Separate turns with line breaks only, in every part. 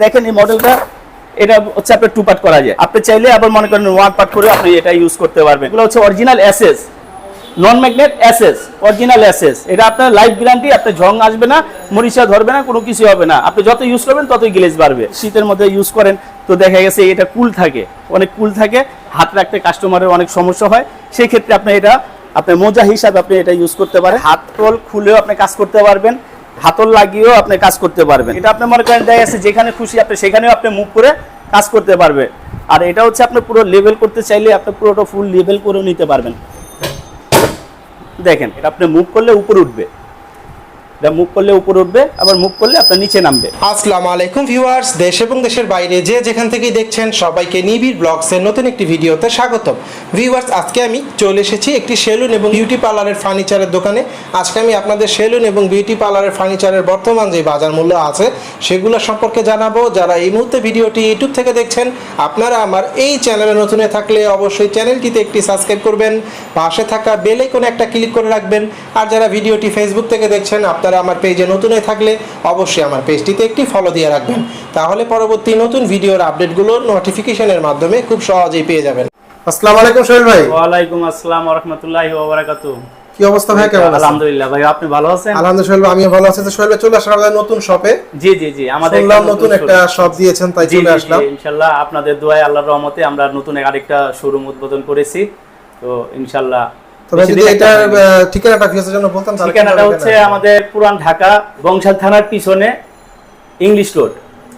দেখেন এই মডেলটা এটা হচ্ছে আপনার টু পার্ট করা যায়। আপনি চাইলে আবার মনে করেন ওয়ান পার্ট করে আপনি এটা ইউজ করতে পারবেন। এগুলো হচ্ছে original SS non magnet SS original SS এটা আপনার লাইফ গ্যারান্টি আপনার ঝং আসবে না, মরিচা ধরবে না, কোনো কিছু হবে না। আপনি যত ইউজ করবেন, ততই গ্লেজ বাড়বে। শীতের মধ্যে ইউজ করেন, তো দেখা গেছে এটা কুল থাকে। অনেক কুল থাকে, হাত রাখতে কাস্টমারের অনেক সমস্যা হয়। সেই ক্ষেত্রে আপনি এটা, আপনার মোজা হিসাবে আপনি এটা ইউজ করতে পারেন। হাত তোল খুলেও আপনি কাজ করতে পারবেন। হাতল লাগিয়েও আপনি কাজ করতে পারবেন। এটা আপনার মনে করেন আছে, যেখানে খুশি আপনি সেখানেও আপনি মুখ করে কাজ করতে পারবে। আর এটা হচ্ছে আপনি পুরো লেভেল করতে চাইলে আপনি পুরোটা ফুল লেভেল করেও নিতে পারবেন। দেখেন, এটা আপনি মুখ করলে উপরে উঠবে। এটা মুভ করলে উপরে উঠবে, আবার মুভ করলে আপনার নিচে নামবে।
আসসালামু আলাইকুম ভিউয়ার্স, দেশ এবং দেশের বাইরে যে যেখান থেকেই দেখছেন সবাইকে নিবিড় ব্লগসের নতুন একটি ভিডিওতে স্বাগতম। ভিউয়ার্স, আজকে আমি চলে এসেছি একটি সেলুন এবং বিউটি পার্লারের ফার্নিচারের দোকানে। আজকে আমি আপনাদের সেলুন এবং বিউটি পার্লারের ফার্নিচারের বর্তমান যে বাজার মূল্য আছে, সেগুলো সম্পর্কে জানাব। যারা এই মুহূর্তে ভিডিওটি ইউটিউব থেকে দেখছেন, আপনারা আমার এই চ্যানেলে নতুন থাকলে অবশ্যই চ্যানেলটিতে একটি সাবস্ক্রাইব করবেন, পাশে থাকা বেল আইকনে একটা ক্লিক করে রাখবেন। আর যারা ভিডিওটি ফেসবুক থেকে দেখছেন, আপনারা আমার পেজে নতুন হয়ে থাকলে অবশ্যই আমার পেজটিতে একটি ফলো দিয়ে রাখবেন। তাহলে পরবর্তী নতুন ভিডিওর আপডেটগুলো নোটিফিকেশনের মাধ্যমে খুব সহজেই পেয়ে যাবেন। আসসালামু আলাইকুম সোহেল ভাই।
ওয়ালাইকুম আসসালাম রহমতুল্লাহ ওবরাকাতু
কি অবস্থা ভাই কেমন আছেন?
আলহামদুলিল্লাহ ভাই আপনি ভালো আছেন?
আলহামদুলিল্লাহ আমিও ভালো আছি। তো সোহেল ভাই চলে আসলাম আমাদের নতুন শপে
জি জি জি আমাদের
শুনলাম নতুন একটা শপ দিয়েছেন তাই চলে আসলাম।
জি, ইনশাল্লাহ আপনাদের দোয়ায় আল্লাহর রহমতে আমরা নতুন আরেকটা শোরুম উদ্বোধন করেছি। তো ইনশাল্লাহ
যদি। আহ, ঠিকানাটা ভিউয়ার্সের জন্য বলতাম তাহলে
ঠিকানাটা হচ্ছে আমাদের পুরান ঢাকা বংশাল থানার পিছনে ইংলিশ রোড।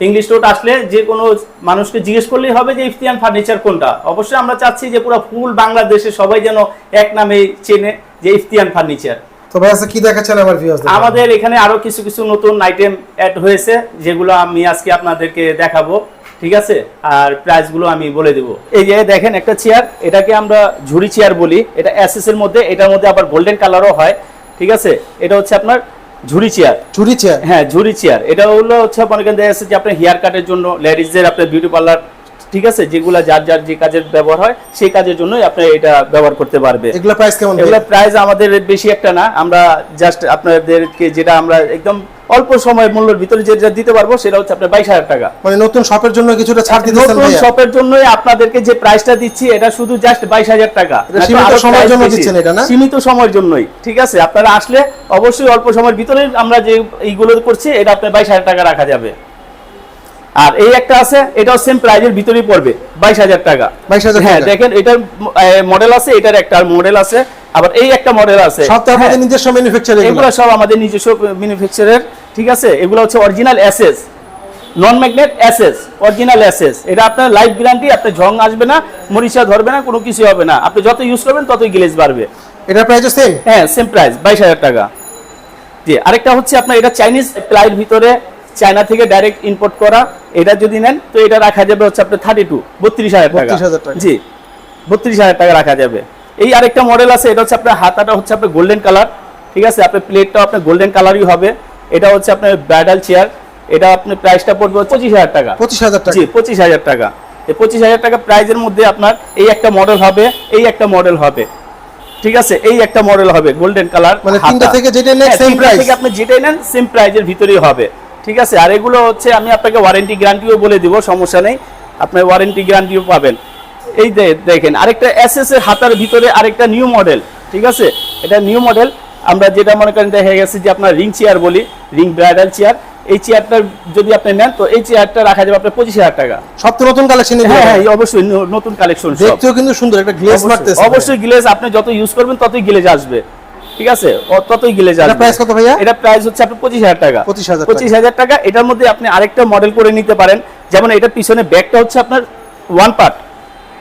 ইংলিশ রোড আসলে যে কোনো মানুষকে জিজ্ঞেস করলেই হবে যে ইফতিয়ান ফার্নিচার কোনটা। অবশ্যই আমরা চাচ্ছি যে পুরো ফুল বাংলাদেশে সবাই যেন এক নামে চেনে যে ইফতিয়ান ফার্নিচার।
তো ভাই আজকে কি দেখাচ্ছেন আমার
আমাদের এখানে আরও কিছু কিছু নতুন আইটেম অ্যাড হয়েছে যেগুলো আমি আজকে আপনাদেরকে দেখাবো। ঠিক আছে? আর প্রাইসগুলো আমি বলে দেব। এই যে দেখেন একটা চেয়ার এটাকে আমরা ঝুড়ি চেয়ার বলি। এটা এসএস এর মধ্যে এটার মধ্যে আবার গোল্ডেন কালারও হয়। ঠিক আছে? এটা হচ্ছে আপনার ঝুড়ি চেয়ার
ঝুড়ি চেয়ার
হ্যাঁ ঝুড়ি চেয়ার এটা হলো হচ্ছে মনে করেন দেখা যাচ্ছে যে আপনার হেয়ার কাটের জন্য লেডিজদের আপনার বিউটি পার্লার ঠিক আছে? যেগুলো যার যার যে কাজের ব্যবহার হয় সেই কাজের জন্যই আপনি এটা ব্যবহার করতে পারবে।
এগুলো প্রাইস কেমন
এগুলো? প্রাইস আমাদের বেশি একটা না। আমরা জাস্ট আপনাদেরকে যেটা আমরা একদম অল্প সময়ের মূল্যের ভিতরে যেটা দিতে পারব সেটা হচ্ছে আপনার বাইশ হাজার টাকা।
মানে নতুন শপের জন্য কিছুটা ছাড় দিতেছেন
নতুন শপের জন্যই আপনাদেরকে যে প্রাইসটা দিচ্ছি এটা শুধু জাস্ট বাইশ হাজার টাকা।
সীমিত সময়ের জন্য দিচ্ছেন এটা না?
সীমিত সময়ের জন্যই ঠিক আছে? আপনারা আসলে অবশ্যই অল্প সময়ের ভিতরে আমরা যে এইগুলো করছি এটা আপনার বাইশ হাজার টাকা রাখা যাবে। আর এই একটা আছে এটাও সেম প্রাইজের ভিতরেই পড়বে বাইশ হাজার টাকা।
22,000
হ্যাঁ দেখেন এটার মডেল আছে এটার একটা মডেল আছে। আবার এই একটা মডেল আছে।
সব তো আপনাদের
হ্যাঁ।
নিজস্ব ম্যানুফ্যাকচার এগুলো।
সব আমাদের নিজস্ব ম্যানুফ্যাকচারের ঠিক আছে? এগুলো হচ্ছে original SS non magnet SS original SS এটা আপনার লাইফ গ্যারান্টি আপনার জং আসবে না মরিচা ধরবে না কোনো কিছু হবে না। আপনি যত ইউজ করবেন ততই গ্লেজ বাড়বে।
এটা প্রাইস সেম
হ্যাঁ সেম প্রাইস বাইশ হাজার টাকা। জি আরেকটা হচ্ছে আপনার এটা চাইনিজ প্লাইয়ের ভিতরে চায়না থেকে ডাইরেক্ট ইম্পোর্ট করা। এটা যদি নেন তো এটা রাখা যাবে হচ্ছে আপনার থার্টি টু বত্রিশ হাজার টাকা।
32,000 টাকা।
জি বত্রিশ হাজার টাকা রাখা যাবে। এই আরেকটা মডেল আছে এটা হচ্ছে আপনার হাতাটা হচ্ছে আপনার গোল্ডেন কালার ঠিক আছে? আপনার প্লেটটাও আপনার গোল্ডেন কালারই হবে। এটা হচ্ছে আপনার ব্রাইডাল চেয়ার এটা আপনার প্রাইসটা পড়বে পঁচিশ হাজার টাকা।
পঁচিশ হাজার টাকা।
জি পঁচিশ হাজার টাকা। এই পঁচিশ হাজার টাকা প্রাইজের মধ্যে আপনার এই একটা মডেল হবে এই একটা মডেল হবে। ঠিক আছে? এই একটা মডেল হবে গোল্ডেন কালার
মানে তিনটা থেকে যেটাই নেন, same price?
থেকে আপনি যেটাই নেন সেম প্রাইজের ভিতরেই হবে। ঠিক আছে? আর এগুলো হচ্ছে আমি আপনাকে ওয়ারেন্টি গ্যারান্টিও বলে দিব সমস্যা নেই। আপনি ওয়ারেন্টি গ্যারান্টিও পাবেন। এই দেখেন আরেকটা এসএস এর হাতার ভিতরে আরেকটা নিউ মডেল ঠিক আছে? এটা নিউ মডেল আমরা যেটা মনে করেন দেখা গেছে যে আপনার রিং চেয়ার বলি রিং ব্রাইডাল চেয়ার এই চেয়ারটা যদি আপনি নেন তো এই চেয়ারটা রাখা যাবে আপনার পঁচিশ হাজার টাকা।
সব তো নতুন কালেকশন
হ্যাঁ হ্যাঁ অবশ্যই নতুন কালেকশন
দেখতেও কিন্তু সুন্দর একটা গ্লেজ মারতেছে
অবশ্যই গিলেজ আপনি যত ইউজ করবেন ততই গিলেজ আসবে ঠিক আছে? ততই গিলেজ
এটা
আসবে।
প্রাইস কত ভাইয়া?
এটা প্রাইস হচ্ছে আপনার পঁচিশ হাজার টাকা।
25,000 টাকা।
পঁচিশ হাজার টাকা এটার মধ্যে আপনি আরেকটা মডেল করে নিতে পারেন। যেমন এটা পিছনে ব্যাগটা হচ্ছে আপনার ওয়ান পার্ট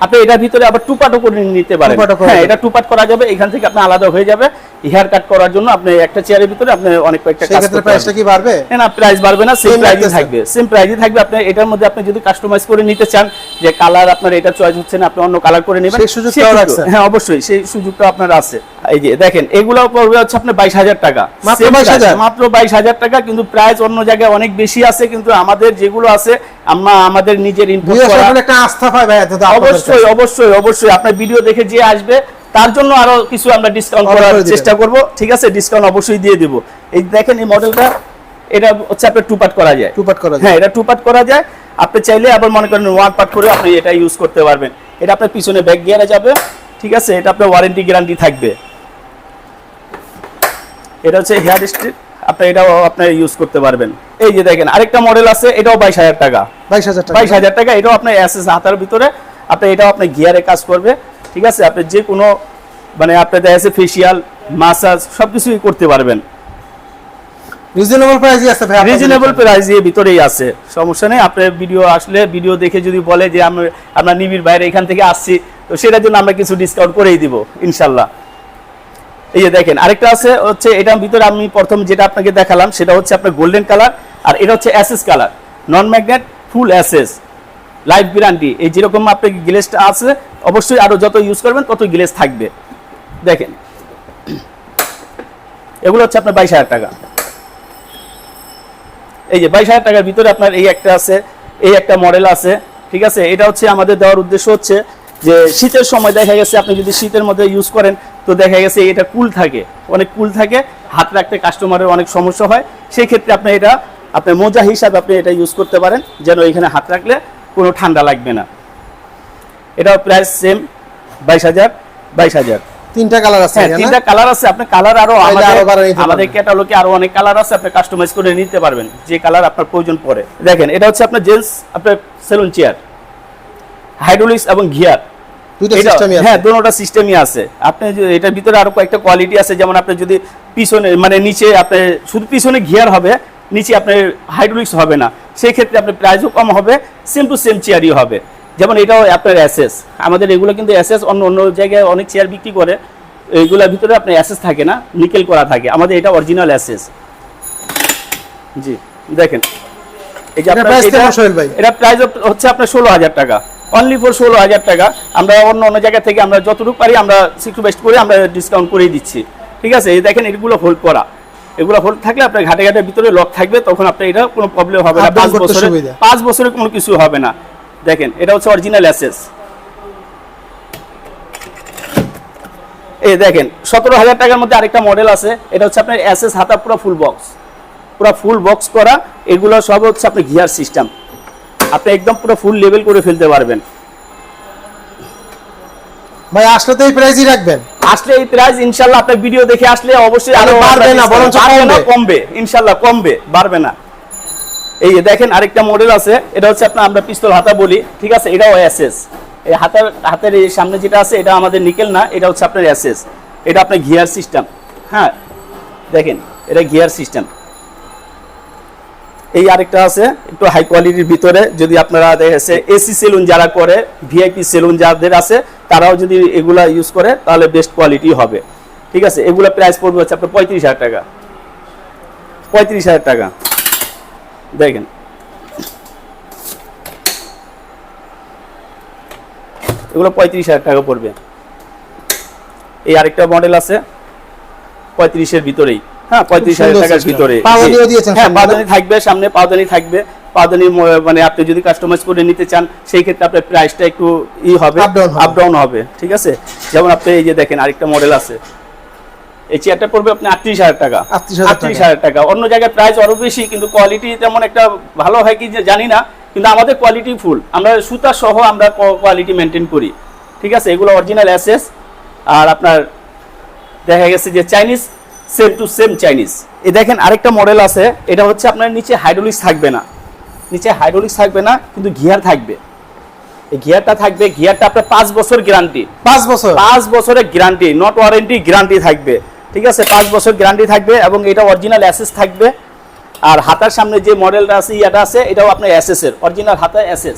আপনি এটার ভিতরে আবার টুপাটো করে নিতে পারেন। হ্যাঁ এটা টুপাট করা যাবে এখান থেকে আপনি আলাদা হয়ে যাবে। হেয়ার কাট করার জন্য আপনি একটা চেয়ারের ভিতরে আপনি অনেক কয়েকটা কাজ করতে
প্রাইসটা। কি বাড়বে?
না প্রাইস বাড়বে না সেম প্রাইসই থাকবে। সেম প্রাইসই থাকবে আপনি এটার মধ্যে আপনি যদি কাস্টমাইজ করে নিতে চান যে কালার আপনার এটা চয়েস হচ্ছে না আপনি অন্য কালার করে নেবেন
সেই সুযোগটাও রাখছেন।
হ্যাঁ অবশ্যই সেই সুযোগটা আপনার আছে। এই যে দেখেন এগুলো পড়বে হচ্ছে আপনার বাইশ হাজার টাকা।
মাত্র 22,000?
মাত্র বাইশ হাজার টাকা কিন্তু প্রাইস অন্য জায়গায় অনেক বেশি আছে কিন্তু আমাদের যেগুলো আছে আমরা আমাদের নিজের ইনপুট করা
একটা আস্থা পায় ভাইয়া
অবশ্যই অবশ্যই অবশ্যই। আপনার ভিডিও দেখে যে আসবে তার জন্য আরও কিছু আমরা ডিসকাউন্ট করার চেষ্টা করব। ঠিক আছে ডিসকাউন্ট অবশ্যই দিয়ে দেব। এই দেখেন এই মডেলটা এটা হচ্ছে আপনার টু পার্ট করা যায়।
টু পার্ট করা যায়।
হ্যাঁ এটা টু পার্ট করা যায়। আপনি চাইলে আবার মনে করেন ওয়ান পার্ট করে আপনি এটা ইউজ করতে পারবেন। এটা আপনার পিছনে ব্যাক গিয়ারে যাবে। ঠিক আছে এটা আপনার ওয়ারেন্টি গ্যারান্টি থাকবে। এটা হচ্ছে হেয়ার স্ট্রিট আপনি এটাও আপনার ইউজ করতে পারবেন। এই যে দেখেন আরেকটা মডেল আছে এটাও বাইশ হাজার টাকা।
বাইশ হাজার টাকা।
বাইশ হাজার টাকা এটাও আপনার অ্যাসেস হাতার ভিতরে। আপনি এটাও আপনার গিয়ারে কাজ করবে। ঠিক আছে? আপনি যে কোনো মানে আপনার দেখা যাচ্ছে ফেসিয়াল মাসাজ সব কিছুই করতে পারবেন।
রিজনেবল প্রাইসই আছে ভাই
রিজনেবল
এখানে।
ভিতরেই আছে। সমস্যা নেই আপনার ভিডিও আসলে ভিডিও দেখে যদি বলে যে আমরা আমরা নিবিড় বাইরে এখান থেকে আসছি তো সেটার জন্য আমরা কিছু ডিসকাউন্ট করেই দিব ইনশাল্লাহ। এই যে দেখেন আরেকটা আছে হচ্ছে এটার ভিতরে আমি প্রথম যেটা আপনাকে দেখালাম সেটা হচ্ছে আপনার গোল্ডেন কালার আর এটা হচ্ছে SS colour non magnet full SS life guarantee এই যেরকম আপনার গ্লেসটা আছে, অবশ্যই আরও যত ইউজ করবেন তত গ্লেস থাকবে। দেখেন। এগুলো হচ্ছে আপনার বাইশ হাজার টাকা। এই যে বাইশ হাজার টাকার ভিতরে আপনার এই একটা আছে, এই একটা মডেল আছে, ঠিক আছে? এটা হচ্ছে আমাদের দেওয়ার উদ্দেশ্য হচ্ছে যে শীতের সময় দেখা গেছে, আপনি যদি শীতের মধ্যে ইউজ করেন, তো দেখা গেছে এটা কুল থাকে। অনেক কুল থাকে, হাত রাখতে কাস্টমারের অনেক সমস্যা হয়। সেই ক্ষেত্রে আপনি এটা, আপনার মোজা হিসাবে আপনি এটা ইউজ করতে পারেন, যেন এখানে হাত রাখলে কোনো ঠান্ডা লাগবে না। এটা প্রাইস সেম বাইশ হাজার বাইশ হাজার।
তিনটা কালার আছে
হ্যাঁ তিনটা কালার আছে। আপনি কালার
আরও
আমাদের আমাদের ক্যাটালগে আরও অনেক কালার আছে আপনি কাস্টমাইজ করে নিতে পারবেন যে কালার আপনার প্রয়োজন পড়ে। দেখেন এটা হচ্ছে আপনার জেন্টস আপনার সেলুন চেয়ার হাইড্রোলিক্স এবং গিয়ার হ্যাঁ দুটোটা সিস্টেমই আছে। আপনি এটার ভিতরে আরও কয়েকটা কোয়ালিটি আছে যেমন আপনি যদি পিছনে মানে নিচে আপনি শুধু পিছনে গিয়ার হবে নিচে আপনার হাইড্রোলিক্স হবে না। সেই ক্ষেত্রে আপনার প্রাইসও কম হবে সেম টু সেম চেয়ারই হবে। যেমন এটাও আপনার অ্যাসেস আমাদের এগুলো কিন্তু অ্যাসেস অন্য অন্য জায়গায় অনেক চেয়ার বিক্রি করে এইগুলোর ভিতরে আপনার অ্যাসেস থাকে না নিকেল করা থাকে। আমাদের এটা অরিজিনাল অ্যাসেস জি দেখেন। এই যে
এটা
প্রাইস হচ্ছে আপনার ষোলো হাজার টাকা। অনলি ফর ষোলো হাজার টাকা। আমরা অন্য অন্য জায়গা থেকে আমরা যতটুকু পারি আমরা সিক্স বেস্ট করে আমরা ডিসকাউন্ট করেই দিচ্ছি। ঠিক আছে? এই দেখেন এগুলো হোল্ড করা। এগুলো হোল্ড থাকলে আপনার ঘাটে ঘাটের ভিতরে লক থাকবে তখন আপনার এটা কোনো প্রবলেম হবে না। পাঁচ বছরে পাঁচ বছরে কোনো কিছু হবে না। দেখেন এটা হচ্ছে অরিজিনাল অ্যাসেস এই দেখেন সতেরো হাজার টাকার মধ্যে আরেকটা মডেল আছে। এটা হচ্ছে আপনার অ্যাসেস হাতা পুরো ফুল বক্স পুরো ফুল বক্স করা এগুলো সব হচ্ছে আপনার গিয়ার সিস্টেম আপনি একদম পুরো ফুল লেভেল করে ফেলতে পারবেন।
ভাই আসলে তো এই প্রাইসই রাখবেন।
আসলে এই প্রাইস ইনশাল্লাহ আপনার ভিডিও দেখে আসলে অবশ্যই আরও
বাড়বে না, বরঞ্চ
না,
কমবে।
ইনশাল্লাহ কমবে বাড়বে না। এই দেখেন আরেকটা মডেল আছে এটা হচ্ছে আপনার আমরা পিস্তল হাতা বলি ঠিক আছে? এটাও এসএস এই হাতের হাতের এই সামনে যেটা আছে এটা আমাদের নিকেল না এটা হচ্ছে আপনার এসএস এটা আপনার গিয়ার সিস্টেম হ্যাঁ? দেখেন এটা গিয়ার সিস্টেম এই আরেকটা আছে একটু হাই কোয়ালিটির ভিতরে যদি আপনারা দেখেছে এসি সেলুন যারা করে ভিআইপি সেলুন যাদের আছে তারাও যদি এগুলা ইউজ করে তাহলে বেস্ট কোয়ালিটি হবে। ঠিক আছে? এগুলা প্রাইস পড়বে হচ্ছে আপনার পঁয়ত্রিশ হাজার টাকা। পঁয়ত্রিশ হাজার টাকা। দেখেন। এগুলো পঁয়ত্রিশ হাজার টাকা পড়বে। এই আরেকটা মডেল আছে। পঁয়ত্রিশের ভিতরেই। হ্যাঁ পঁয়ত্রিশ হাজার টাকার ভিতরে। হ্যাঁ পাওদানি থাকবে সামনে পাওদানি থাকবে। পাওদানি ম- মানে আপনি যদি কাস্টমাইজ করে নিতে চান সেই ক্ষেত্রে আপনার প্রাইসটা একটু ই হবে
down হবে।
আপ ডাউন হবে ঠিক আছে? যেমন আপনি এই যে দেখেন আরেকটা মডেল আছে। এই চেয়ারটা পড়বে আপনি আটত্রিশ হাজার টাকা। আটত্রিশ হাজার টাকা। অন্য জায়গায় প্রাইস আরও বেশি কিন্তু কোয়ালিটি তেমন একটা ভালো হয় কি যে জানি না কিন্তু আমাদের কোয়ালিটি ফুল আমরা সুতা সহ আমরা কোয়ালিটি মেনটেন করি ঠিক আছে? এগুলো অরিজিনাল অ্যাসেস আর আপনার দেখা গেছে যে Chinese same to same Chinese এ দেখেন আরেকটা মডেল আছে এটা হচ্ছে আপনার নিচে হাইড্রোলিক্স থাকবে না। নিচে হাইড্রোলিক্স থাকবে না কিন্তু গিয়ার থাকবে। এই গিয়ারটা থাকবে গিয়ারটা আপনার পাঁচ বছর গ্যারান্টি
পাঁচ বছর?
পাঁচ বছরের গ্যারান্টি নট ওয়ারেন্টি গ্যারান্টি থাকবে। ঠিক আছে? পাঁচ বছর গ্যারান্টি থাকবে এবং এটা অরিজিনাল অ্যাসেস থাকবে। আর হাতার সামনে যে মডেলটা আছে ইয়াটা আছে এটাও আপনার অ্যাসেস এর। অরিজিনাল হাতা অ্যাসেস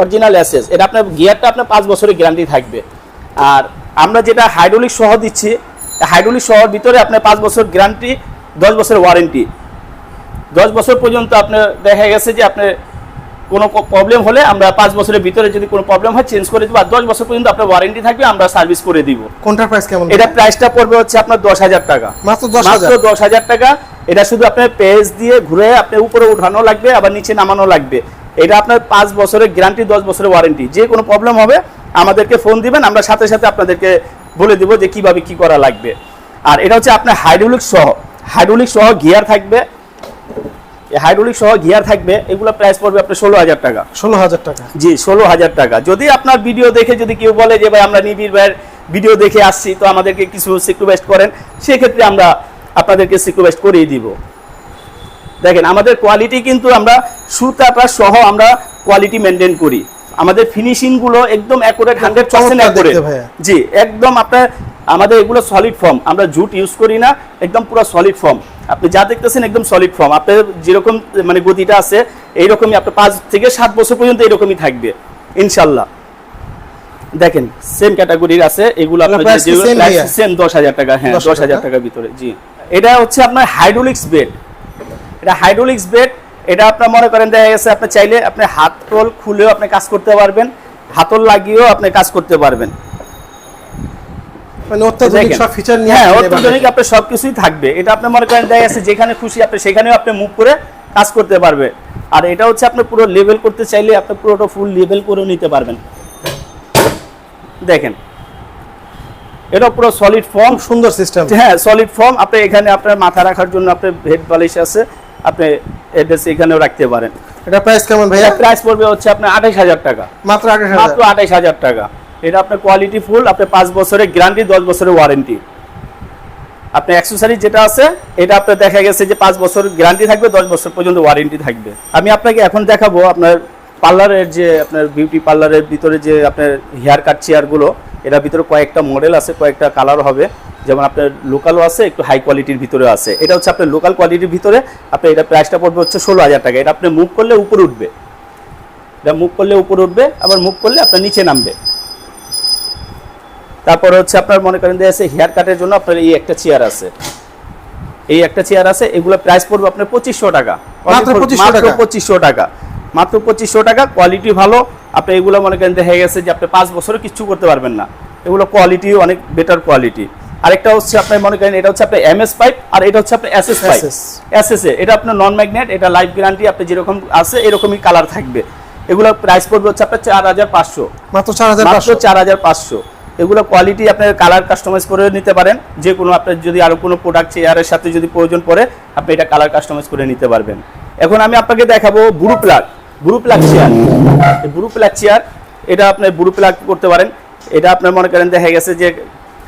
অরিজিনাল অ্যাসেস এটা আপনার গিয়ারটা আপনার পাঁচ বছরের গ্যারান্টি থাকবে। আর আমরা যেটা হাইড্রোলিক সহ দিচ্ছি হাইড্রোলিক সহর ভিতরে আপনার পাঁচ বছর গ্যারান্টি দশ বছর ওয়ারেন্টি দশ বছর পর্যন্ত আপনার দেখা গেছে যে আপনার কোনো প্রবলেম হলে আমরা পাঁচ বছরের ভিতরে যদি কোনো প্রবলেম হয় চেঞ্জ করে দিব। আর দশ বছর পর্যন্ত আপনার ওয়ারেন্টি থাকবে আমরা সার্ভিস করে দিব।
কোনটার প্রাইস কেমন
এটা প্রাইসটা পড়বে হচ্ছে আপনার দশ হাজার টাকা।
মাত্র দশ
মাত্র দশ হাজার টাকা। এটা শুধু আপনার পেজ দিয়ে ঘুরে আপনি উপরে উঠানো লাগবে আবার নিচে নামানো লাগবে। এটা আপনার পাঁচ বছরের গ্যারান্টি দশ বছরের ওয়ারেন্টি যে কোনো প্রবলেম হবে আমাদেরকে ফোন দিবেন আমরা সাথে সাথে আপনাদেরকে বলে দিব যে কীভাবে কি করা লাগবে। আর এটা হচ্ছে আপনার হাইড্রোলিক সহ। হাইড্রোলিক সহ গিয়ার থাকবে। হাইড্রোলিক সহ গিয়ার থাকবে এগুলো প্রাইস পড়বে আপনার ষোলো হাজার টাকা।
ষোলো হাজার টাকা।
জি ষোলো হাজার টাকা। যদি আপনার ভিডিও দেখে যদি কেউ বলে যে ভাই আমরা নিবিড় ভাইয়ের ভিডিও দেখে আসছি তো আমাদেরকে কিছু সিকুয়েস্ট করেন। সেক্ষেত্রে আমরা আপনাদেরকে সিকুয়েস্ট করিয়ে দিব। দেখেন আমাদের কোয়ালিটি কিন্তু আমরা সুতাটা সহ আমরা কোয়ালিটি মেনটেন করি। আমাদের ফিনিশিংগুলো একদম অ্যাকুরেট হান্ড্রেড পার্সেন্ট। জি একদম আপনার আমাদের এগুলো সলিড ফর্ম আমরা জুট ইউজ করি না একদম পুরো সলিড ফর্ম আপনি যা দেখতেছেন একদম সলিড ফর্ম আপনার যেরকম মানে গতিটা আছে এইরকমই আপনার পাঁচ থেকে সাত বছর পর্যন্ত এরকমই থাকবে ইনশাল্লাহ। দেখেন সেম ক্যাটাগরির আছে এগুলো? সেম দশ হাজার টাকা হ্যাঁ দশ হাজার টাকার ভিতরে জি। এটা হচ্ছে আপনার হাইড্রোলিক্স বেড এটা হাইড্রোলিক্স বেড এটা আপনার মনে করেন দেখা গেছে আপনি চাইলে আপনি হাত টোল খুলেও আপনি কাজ করতে পারবেন হাতল লাগিয়েও আপনি কাজ করতে পারবেন।
মানে অত্যাধুনিক সব ফিচার নিয়ে
হ্যাঁ অত্যাধুনিক আপনার সবকিছুই থাকবে। এটা আপনি মনে করেন দেখা গেছে যেখানে খুশি আপনি সেখানেও আপনি মুভ করে কাজ করতে পারবে। আর এটা হচ্ছে আপনি পুরো লেভেল করতে চাইলে আপনি পুরোটা ফুল লেভেল করেও নিতে পারবেন। দেখেন। এটা পুরো সলিড ফর্ম
সুন্দর সিস্টেম
হ্যাঁ সলিড ফর্ম আপনি এখানে আপনার মাথা রাখার জন্য আপনার হেড বালিশ আছে। আপনি এড্রেস এখানেও রাখতে পারেন।
এটা প্রাইস কেমন ভাইয়া?
প্রাইস পড়বে হচ্ছে আপনার আঠাইশ হাজার টাকা।
মাত্র আঠাশ
মাত্র আঠাইশ হাজার টাকা। এটা আপনার কোয়ালিটি ফুল আপনার পাঁচ বছরের গ্যারান্টি দশ বছরের ওয়ারেন্টি আপনার অ্যাক্সেসরি যেটা আছে, এটা আপনার দেখা গেছে যে পাঁচ বছর গ্যারান্টি থাকবে, দশ বছর পর্যন্ত ওয়ারেন্টি থাকবে। আমি আপনাকে এখন দেখাবো আপনার পার্লারের যে আপনার বিউটি পার্লারের ভিতরে যে আপনার হেয়ার কাট চেয়ারগুলো এটার ভিতরে কয়েকটা মডেল আছে, কয়েকটা কালার হবে। যেমন আপনার লোকালও আছে, একটু হাই কোয়ালিটির ভিতরে আছে। এটা হচ্ছে আপনার লোকাল কোয়ালিটির ভিতরে, আপনার এটা প্রাইসটা পড়বে হচ্ছে ষোলো হাজার টাকা। এটা আপনি মুভ করলে উপরে উঠবে। এটা মুভ করলে উপরে উঠবে, আবার মুভ করলে আপনার নিচে নামবে। তারপরে হচ্ছে আপনার মনে করেন যে আছে হেয়ার কাটের জন্য আপনার এই একটা চেয়ার আছে। এই একটা চেয়ার আছে এগুলো প্রাইস পড়বে আপনার পঁচিশশো টাকা।
মাত্র 2500
মাত্র
টাকা?
পঁচিশশো টাকা। মাত্র পঁচিশশো টাকা কোয়ালিটি ভালো। আপনি এগুলো মনে করেন দেখা গেছে যে আপনি পাঁচ বছরে কিচ্ছু করতে পারবেন না। এগুলো কোয়ালিটি অনেক বেটার কোয়ালিটি আরেকটা হচ্ছে আপনার মনে করেন এটা হচ্ছে আপনার এমএস পাইপ আর এটা হচ্ছে আপনার S S pipe
S
S এ এটা আপনার নন ম্যাগনেট এটা লাইফ গ্যারান্টি আপনি যেরকম আছে এরকমই কালার থাকবে। এগুলো প্রাইস পড়বে হচ্ছে আপনার চার হাজার পাঁচশো।
মাত্র চার হাজার পাঁচশো।
চার হাজার পাঁচশো। এগুলো কোয়ালিটি আপনার কালার কাস্টমাইজ করে নিতে পারেন। যে কোনো আপনার যদি আরও কোনো প্রোডাক্ট চেয়ারের সাথে যদি প্রয়োজন পড়ে আপনি এটা কালার কাস্টমাইজ করে নিতে পারবেন। এখন আমি আপনাকে দেখাবো বুরু প্লাগ বুরু প্লাগ চেয়ার বুরু প্লাগ চেয়ার এটা আপনি বুরু প্লাগ করতে পারেন। এটা আপনার মনে করেন দেখা গেছে যে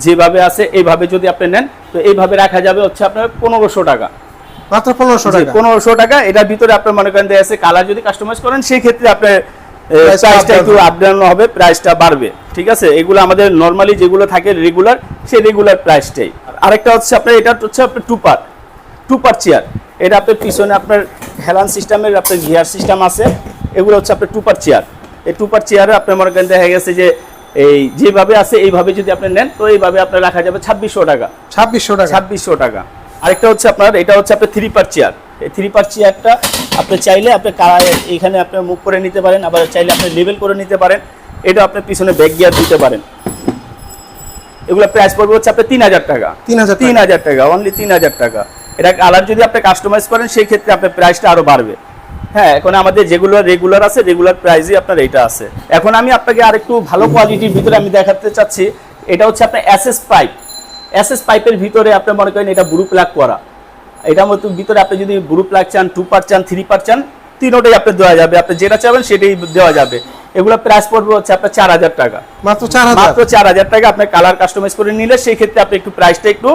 যেভাবে আছে এইভাবে যদি আপনি নেন তো এইভাবে রাখা যাবে হচ্ছে আপনার পনেরোশো টাকা।
মাত্র পনেরোশো টাকা?
পনেরোশো টাকা। এটার ভিতরে আপনার মনে করেন দেখা যাচ্ছে কালার যদি কাস্টমাইজ করেন সেই ক্ষেত্রে আপনার প্রাইসটা একটু
down
আপ ডাউন হবে প্রাইসটা বাড়বে ঠিক আছে? এগুলো আমাদের নর্মালি যেগুলো থাকে রেগুলার সেই রেগুলার প্রাইসটাই আরেকটা হচ্ছে আপনার এটা হচ্ছে আপনার টুপার টুপার চেয়ার এটা আপনার পিছনে আপনার হেলান সিস্টেমের আপনার গিয়ার সিস্টেম আছে। এগুলো হচ্ছে আপনার টুপার চেয়ার এই টুপার চেয়ারে আপনার মনে করেন দেখা গেছে যে এই যেভাবে আছে এইভাবে যদি আপনি নেন তো এইভাবে আপনার রাখা যাবে ছাব্বিশশো টাকা।
ছাব্বিশশো টাকা।
ছাব্বিশশো টাকা। আরেকটা হচ্ছে আপনার এটা হচ্ছে আপনার থ্রি পার চেয়ার এই থ্রি পার চেয়ারটা আপনি চাইলে আপনি এখানে আপনি মুখ করে নিতে পারেন আবার চাইলে আপনি লেবেল করে নিতে পারেন। এটা আপনি পিছনে ব্যাক গিয়ার দিতে পারেন। এগুলো প্রাইস পড়বে হচ্ছে আপনার তিন হাজার টাকা।
3000
তিন হাজার টাকা অনলি তিন হাজার টাকা। এটা কালার যদি আপনি কাস্টমাইজ করেন সেই ক্ষেত্রে আপনার প্রাইসটা আরও বাড়বে। হ্যাঁ এখন আমাদের যেগুলো রেগুলার আছে রেগুলার প্রাইসই আপনার এটা আছে। এখন আমি আপনাকে আরেকটু ভালো কোয়ালিটির ভিতরে আমি দেখাতে চাচ্ছি। এটা হচ্ছে আপনার এসএস পাইপ এসএস পাইপের ভিতরে আপনি মনে করেন এটা ব্লু প্লাগ করা। এটার মতো ভিতরে আপনি যদি গ্রুপ প্লাগ চান টু পার চান থ্রি পার চান তিনোটাই আপনি দেওয়া যাবে। আপনি যেটা চাবেন সেটাই দেওয়া যাবে। এগুলো প্রাইস পড়বে হচ্ছে আপনার চার হাজার টাকা।
মাত্র চার হাজার?
মাত্র চার হাজার টাকা আপনার কালার কাস্টমাইজ করে নিলে সেই ক্ষেত্রে আপনি একটু প্রাইসটা একটু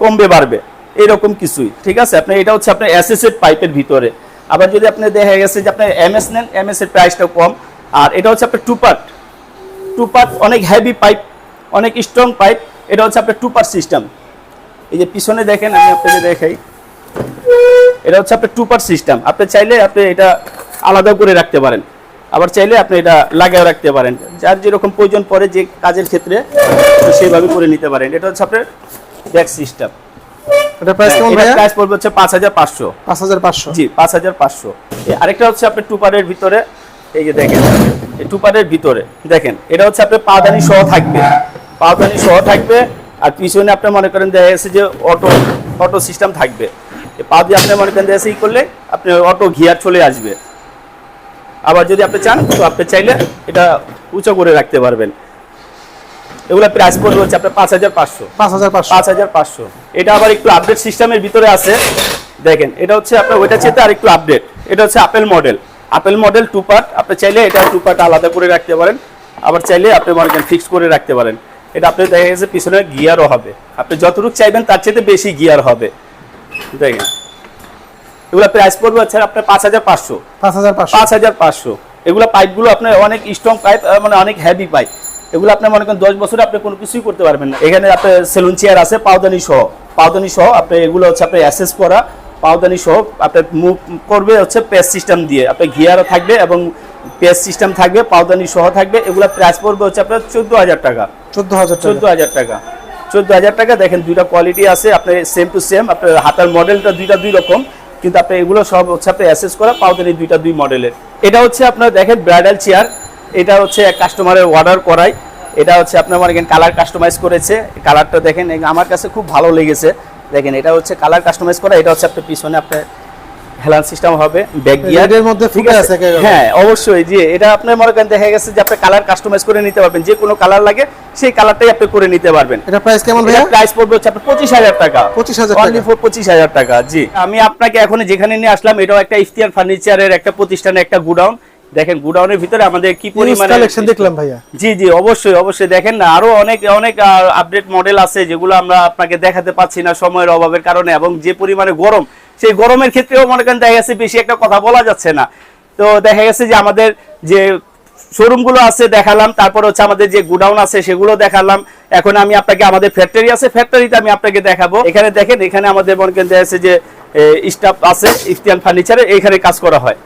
কমবে বাড়বে। এরকম কিছুই ঠিক আছে? আপনি এটা হচ্ছে আপনার এর পাইপের ভিতরে। আবার যদি আপনি দেখা গেছে যে আপনি এমএস নেন এমএস এর প্রাইসটা কম। আর এটা হচ্ছে আপনার টু পার্ট টু পার্ট অনেক হেভি পাইপ অনেক স্ট্রং পাইপ এটা হচ্ছে আপনার টু পার্ট সিস্টেম এই যে পিছনে দেখেন আমি আপনাকে দেখাই। এটা হচ্ছে আপনার টু পার্ট সিস্টেম আপনি চাইলে আপনি এটা আলাদা করে রাখতে পারেন। আবার চাইলে আপনি এটা লাগিয়ে রাখতে পারেন। যার যেরকম প্রয়োজন পড়ে যে কাজের ক্ষেত্রে সেইভাবে করে নিতে পারেন। এটা হচ্ছে আপনার ব্যাক সিস্টেম
এটা প্রাইস কেমন ভাইয়া?
প্রাইস পড়বে হচ্ছে জি আরেকটা হচ্ছে আপনার টুপারের ভিতরে। এই যে দেখেন এই ভিতরে। দেখেন এটা হচ্ছে আপনার পাদানি সহ থাকবে। পাদানি সহ থাকবে। আর পিছনে আপনি মনে করেন দেখা যাচ্ছে যে অটো অটো সিস্টেম থাকবে। পা দিয়ে আপনি মনে করেন যাচ্ছে করলে আপনি অটো ঘিয়ার চলে আসবে। আবার যদি আপনি চান তো আপনি চাইলে এটা উঁচু করে রাখতে পারবেন। এগুলো প্রাইস পড়বে হচ্ছে আপনার পাঁচ হাজার পাঁচশো।
পাঁচ হাজার
পাঁচ হাজার পাঁচশো। এটা আবার একটু আপডেট সিস্টেমের ভিতরে আছে। দেখেন এটা হচ্ছে আপনার ওইটা চেয়ে আরেকটু আপডেট এটা হচ্ছে apple model apple model two part আপনি চাইলে এটা টু পার্ট আলাদা করে রাখতে পারেন। আবার চাইলে আপনি মনে করেন ফিক্স করে রাখতে পারেন। এটা আপনি দেখা গেছে পিছনে গিয়ারও হবে। আপনি যতটুকু চাইবেন তার চেয়ে বেশি গিয়ার হবে। দেখেন। এগুলো প্রাইস পড়বে হচ্ছে আপনার পাঁচ হাজার পাঁচশো।
পাঁচ হাজার পাঁচশো।
পাঁচ হাজার পাঁচশো। এগুলো পাইপগুলো আপনার অনেক স্ট্রং পাইপ মানে অনেক হেভি পাইপ এগুলো আপনি মনে করেন দশ বছরে আপনি কোনো কিছুই করতে পারবেন না। এখানে আপনার সেলুন চেয়ার আছে পাওদানি সহ। পাওদানি সহ আপনি এগুলো হচ্ছে আপনার অ্যাসেস করা পাওদানি সহ আপনার মুভ করবে হচ্ছে পেস সিস্টেম দিয়ে। আপনার গিয়ারও থাকবে এবং পেস সিস্টেম থাকবে পাওদানি সহ থাকবে। এগুলো প্রাইস পড়বে হচ্ছে আপনার চোদ্দ হাজার টাকা।
চোদ্দ হাজার
চোদ্দ হাজার টাকা। চোদ্দ হাজার টাকা। দেখেন দুইটা কোয়ালিটি আছে, আপনার সেম টু সেম আপনার হাতার মডেলটা দুইটা দুই রকম, কিন্তু আপনি এগুলো সব হচ্ছে আপনি অ্যাসেস করা পাউডার এই দুইটা দুই মডেলের এটা হচ্ছে আপনার দেখেন ব্রাইডাল চেয়ার এটা হচ্ছে এক কাস্টমারের অর্ডার করাই। এটা হচ্ছে আপনার মানে এখানে কালার কাস্টমাইজ করেছে। কালারটা দেখেন, আমার কাছে খুব ভালো লেগেছে। দেখেন এটা হচ্ছে কালার কাস্টমাইজ করা, এটা হচ্ছে আপনার পিছনে আপনার হেলান সিস্টেম হবে ব্যাক গিয়ার
এটার মধ্যে
ঠিক
ফুটে
আছে? হ্যাঁ অবশ্যই জি এটা আপনার মনে করেন দেখা গেছে যে আপনি কালার কাস্টমাইজ করে নিতে পারবেন যে কোনো কালার লাগে সেই কালারটাই আপনি করে নিতে পারবেন।
এটা প্রাইস কেমন ভাইয়া?
প্রাইস পড়বে হচ্ছে আপনার পঁচিশ হাজার টাকা।
25,000 টাকা।
For পঁচিশ হাজার টাকা জি। আমি আপনাকে এখন যেখানে নিয়ে আসলাম এটাও একটা ইফতিয়ার ফার্নিচারের একটা প্রতিষ্ঠানে একটা গুডাউন। দেখেন গুডাউনের ভিতরে আমাদের কি পরিমাণে
কালেকশন দেখলাম ভাইয়া।
জি জি অবশ্যই অবশ্যই। দেখেন না আরও অনেক অনেক আপডেট মডেল আছে যেগুলো আমরা আপনাকে দেখাতে পাচ্ছি না সময়ের অভাবের কারণে এবং যে পরিমাণে গরম সেই গরমের ক্ষেত্রেও মনে করেন দেখা গেছে বেশি একটা কথা বলা যাচ্ছে না। তো দেখা গেছে যে আমাদের যে শোরুমগুলো আছে দেখালাম, তারপর হচ্ছে আমাদের যে গোডাউন আছে সেগুলো দেখালাম। এখন আমি আপনাকে, আমাদের ফ্যাক্টরি আছে ফ্যাক্টরিতে আমি আপনাকে দেখাবো। এখানে দেখেন, এখানে আমাদের মনে করেন দেখা যাচ্ছে যে স্টাফ আছে, ইফতিয়ান ফার্নিচারে এখানে কাজ করা হয়।